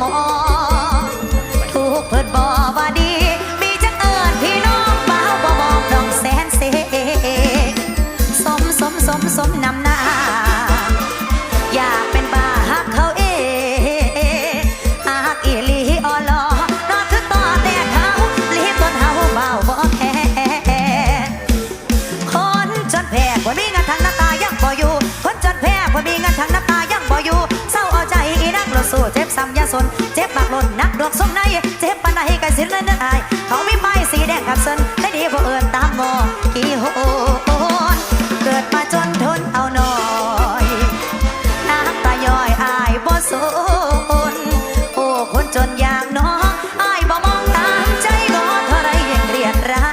มอถูกเพิดบอว่าดี มีจักเอิญพี่น้องบ่าวบ่บอกน้องแสนเสสมสมสมสมนำหน้า อยากเป็นบ่าฮักเขาเอะอากอีลีออลอนอกคือต่อแต่เขาลีบต้นเฮาบ่าวบ่แพ้คนจนแพ้บ่มีเงินทางน้ำตายังบ่อยู่ คนจนแพ้บ่มีเงินทางน้ำตายังบ่อยู่เศร้าเอาใจอีนักเสู้ ซ้ำยาสน เจ็บปากหล่นนักดวกสมในเจ็บปานใดกระสิ้นเล่นเดินอาย เขามีไม้สีแดงกับสนได้ดีเพราะเอิญตามงอกี่โหนเกิดมาจนทนเอาหน่อยน้ำตาย่อยอายบ่สนโอ้คนจนอย่างน้องอายบ่มองตามใจบ่เท่าไรยังเรียนร้า